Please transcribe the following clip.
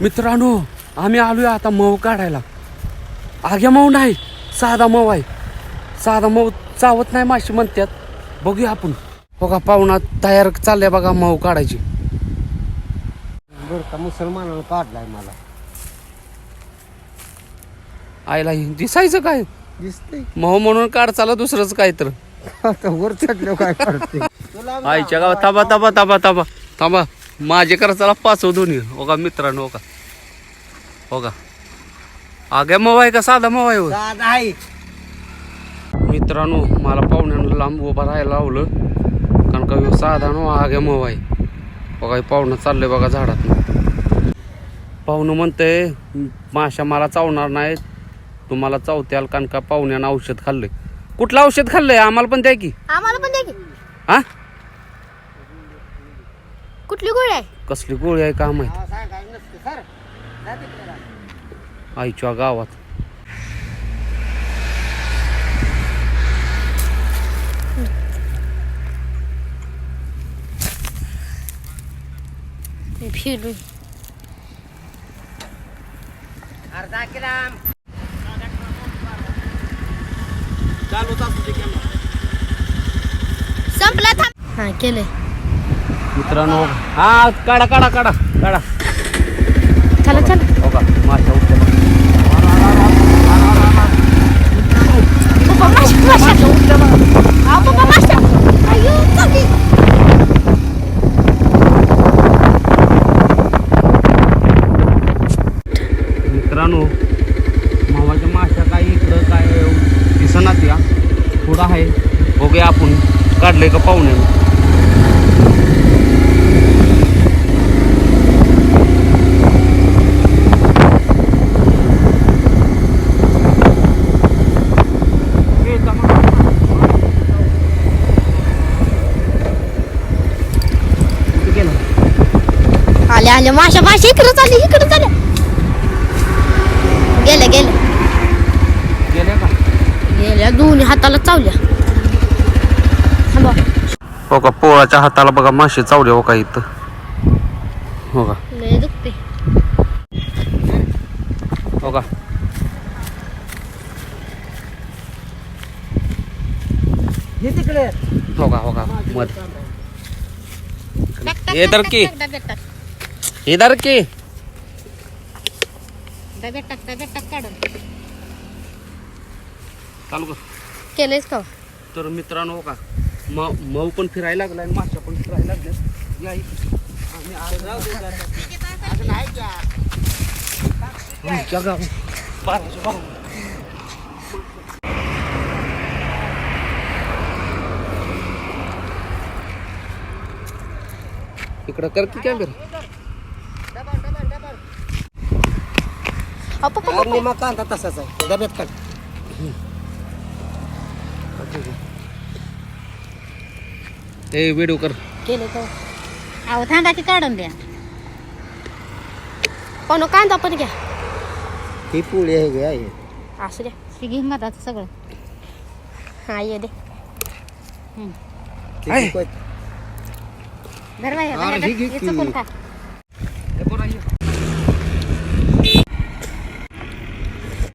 मित्रांनो आम्ही आलोय आता मऊ काढायला. आग्या मऊ नाही साधा मऊ आहे. साधा मऊ चावत नाही माशी म्हणतात बघूया आपण. बघा पाहुणा तयार चालल्या बघा मऊ काढायची. बरं का मुसलमानानं काढलाय मला. आईला हे दिसायचं काय? दिसतंय. मऊ म्हणून काढ चाला दुसरंच काय तर आता वर चढलो काय करते? आईच्या गावात थांबा थांबा थांबा थांबा. थांबा. माझे करा चला पाचव दोन्ही. हो का मित्रांनो हो का? हो का? आग्या मऊ आहे का साधा मऊ आहे हो? मित्रांनो मला पाहुण्यानं लांब उभा राहायला लावलं. कारण का ह्यो साधा नो आग्या मऊ आहे. बघा हे पाहुणं चाललंय बघा झाडात पाहुणं म्हणतंय माशा मला चावणार नाहीत. तुम्हाला चावत्याल कारण का पाहुण्यानं औषध खाल्लंय. कुठलं औषध खाल्लंय? आम्हाला पण द्या की. आम्हाला पण द्या की. हा? कुठली गोळी आहे? कसली गोळी आहे का माहिती. आईच्या गावात. फिरून. अर्धा किलो संपला थांब. हा केलंय. मित्रांनो हा काढा काढा काढा काढा. चला चला. हो का? माशा हा चालली मित्रांनो मावाच्या माशा काय इकडं काय दिसनात या. पुढं आहे. बघूया आपण. काढलंय का पाहुण्यानं गेलं? आले आले माशा माशा इकडे चालली इकडे चालल्या गेल्या गेल्या. गेल्या दोन्ही हाताला चावल्या. थांबा. हो का पोळाच्या हाताला बघा मासे चावले हो का इथं. हो का? लय दुखते हो का? हे तिकडे. हो का हो का मध. हे तर की. दर की। डब्यात टाक डब्यात टाक काढून. चालू कर. केलंयच का? तर मित्रांनो का म मऊ पण फिरायला लागलाय आणि माशा पण फिरायला लागल्या या इथं. आम्ही आज- आमच्या गावात बाराशे भाऊ. इकडं कर की कॅमेरा अहो, पप्पा और निमा कांदा तसाच आहे डब्यात काढ ए व्हिडिओ कर केले अहो थांबा की काढून द्या कोण कांदा पण घ्या ही पोळी आहे गे आहे असू द्या ती घे मधाचं सगळं हा ये दे किती कोय- धर बाई, अरे, बाई, ही घे हे की. खा